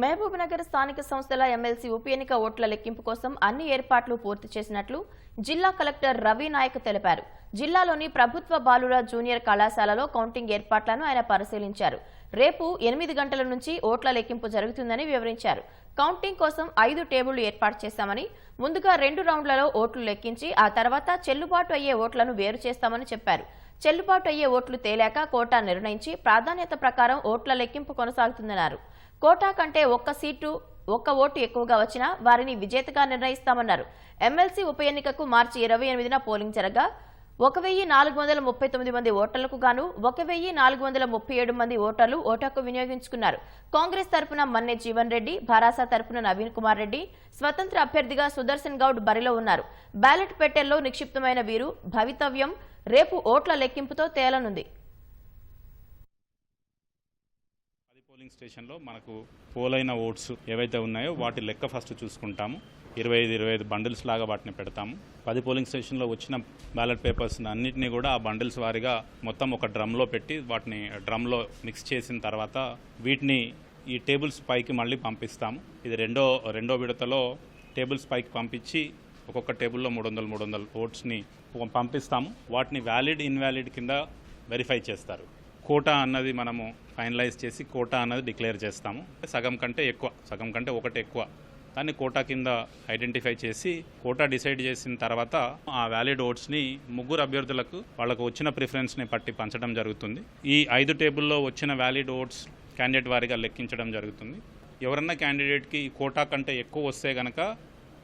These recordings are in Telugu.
మహబూబ్నగర్ స్థానిక సంస్థల ఎమ్మెల్సీ ఉప ఎన్నిక ఓట్ల లెక్కింపు కోసం అన్ని ఏర్పాట్లు పూర్తి చేసినట్లు జిల్లా కలెక్టర్ రవి నాయక్ తెలిపారు. జిల్లాలోని ప్రభుత్వ బాలుర జూనియర్ కళాశాలలో కౌంటింగ్ ఏర్పాట్లను ఆయన పరిశీలించారు. రేపు ఎనిమిది గంటల నుంచి ఓట్ల లెక్కింపు జరుగుతుందని వివరించారు. కౌంటింగ్ కోసం ఐదు టేబుళ్ళు ఏర్పాటు చేశామని ముందుగా రెండు రౌండ్లలో ఓట్లు లెక్కించి ఆ తర్వాత చెల్లుబాటు అయ్యే ఓట్లను వేరు చేస్తామని చెప్పారు. చెల్లుబాటు అయ్యే ఓట్లు తేలాక కోటా నిర్ణయించి ప్రాధాన్యత ప్రకారం ఓట్ల లెక్కింపు కొనసాగుతుందన్నారు. కోటా కంటే ఒక్క సీటు ఒక్క ఓటు ఎక్కువగా వచ్చినా వారిని విజేతగా నిర్ణయిస్తామన్నారు. ఎమ్మెల్సీ ఉప ఎన్నికకు మార్చి ఇరవై ఎనిమిదిన పోలింగ్ జరగా ఒక వెయ్యి నాలుగు వందల ముప్పై తొమ్మిది మంది ఓటర్లకు గాను ఒక వెయ్యి నాలుగు వందల ముప్పై ఏడు మంది ఓటర్లు ఓటాకు వినియోగించుకున్నారు. కాంగ్రెస్ తరపున మన్నె జీవన్ రెడ్డి భారాసా తరపున నవీన్ కుమార్ రెడ్డి స్వతంత్ర అభ్యర్థిగా సుదర్శన్ గౌడ్ బరిలో ఉన్నారు. బ్యాలెట్ పెట్టెల్లో నిక్షిప్తమైన వీరు భవితవ్యం రేపు ఓట్ల లెక్కింపుతో తేలనుంది పది పోలింగ్ స్టేషన్లో మనకు పోలైన ఓట్స్ ఏవైతే ఉన్నాయో వాటి లెక్క ఫస్ట్ చూసుకుంటాము. ఇరవై ఐదు ఇరవై ఐదు బండిల్స్ లాగా వాటిని పెడతాము. పది పోలింగ్ స్టేషన్లో వచ్చిన బ్యాలెట్ పేపర్స్ అన్నింటినీ కూడా ఆ బండిల్స్ వారిగా మొత్తం ఒక డ్రమ్లో పెట్టి వాటిని డ్రమ్లో మిక్స్ చేసిన తర్వాత వీటిని ఈ టేబుల్స్ పైకి మళ్ళీ పంపిస్తాము. ఇది రెండో రెండో విడతలో టేబుల్స్ పైకి పంపించి ఒక్కొక్క టేబుల్లో మూడు వందలు మూడు వందల ఓట్స్ని పంపిస్తాము. వాటిని వ్యాలిడ్ ఇన్వాలిడ్ కింద వెరిఫై చేస్తారు. కోటా అన్నది మనము ఫైనలైజ్ చేసి కోటా అన్నది డిక్లేర్ చేస్తాము. సగం కంటే ఎక్కువ సగం కంటే ఒకటి ఎక్కువ. దాన్ని కోటా కింద ఐడెంటిఫై చేసి కోటా డిసైడ్ చేసిన తర్వాత ఆ వ్యాలిడ్ ఓట్స్ని ముగ్గురు అభ్యర్థులకు వాళ్ళకు వచ్చిన ప్రిఫరెన్స్ని పట్టి పంచడం జరుగుతుంది. ఈ ఐదు టేబుల్లో వచ్చిన వ్యాలిడ్ ఓట్స్ క్యాండిడేట్ వారిగా లెక్కించడం జరుగుతుంది. ఎవరన్నా క్యాండిడేట్కి కోటా కంటే ఎక్కువ వస్తే గనక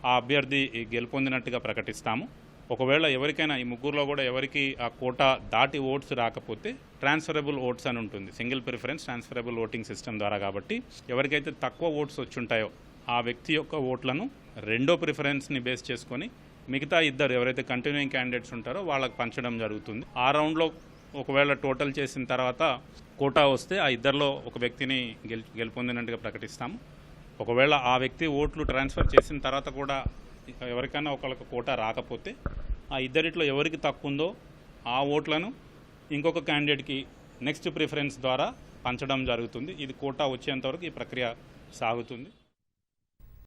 ఆ అభ్యర్థి గెలుపొందినట్టుగా ప్రకటిస్తాము. ఒకవేళ ఎవరికైనా ఈ ముగ్గురులో కూడా ఎవరికి ఆ కోటా దాటి ఓట్స్ రాకపోతే ట్రాన్స్ఫరబుల్ ఓట్స్ అని ఉంటుంది. Single preference transferable voting system ద్వారా కాబట్టి ఎవరికైతే తక్కువ ఓట్స్ వచ్చుంటాయో ఆ వ్యక్తి యొక్క ఓట్లను రెండో ప్రిఫరెన్స్ని బేస్ చేసుకొని మిగతా ఇద్దరు ఎవరైతే కంటిన్యూయింగ్ క్యాండిడేట్స్ ఉంటారో వాళ్ళకి పంచడం జరుగుతుంది. ఆ రౌండ్లో ఒకవేళ టోటల్ చేసిన తర్వాత కోటా వస్తే ఆ ఇద్దరిలో ఒక వ్యక్తిని గెల్ గెలుపొందినట్టుగా ప్రకటిస్తాము. ఒకవేళ ఆ వ్యక్తి ఓట్లు ట్రాన్స్ఫర్ చేసిన తర్వాత కూడా ఎవరికైనా ఒకళ్ళకి కోటా రాకపోతే ఆ ఇద్దరిట్లో ఎవరికి తక్కువ ఉందో ఆ ఓట్లను ఇంకొక క్యాండిడేట్కి నెక్స్ట్ ప్రిఫరెన్స్ ద్వారా పంచడం జరుగుతుంది. ఇది కోటా వచ్చేంతవరకు ఈ ప్రక్రియ సాగుతుంది.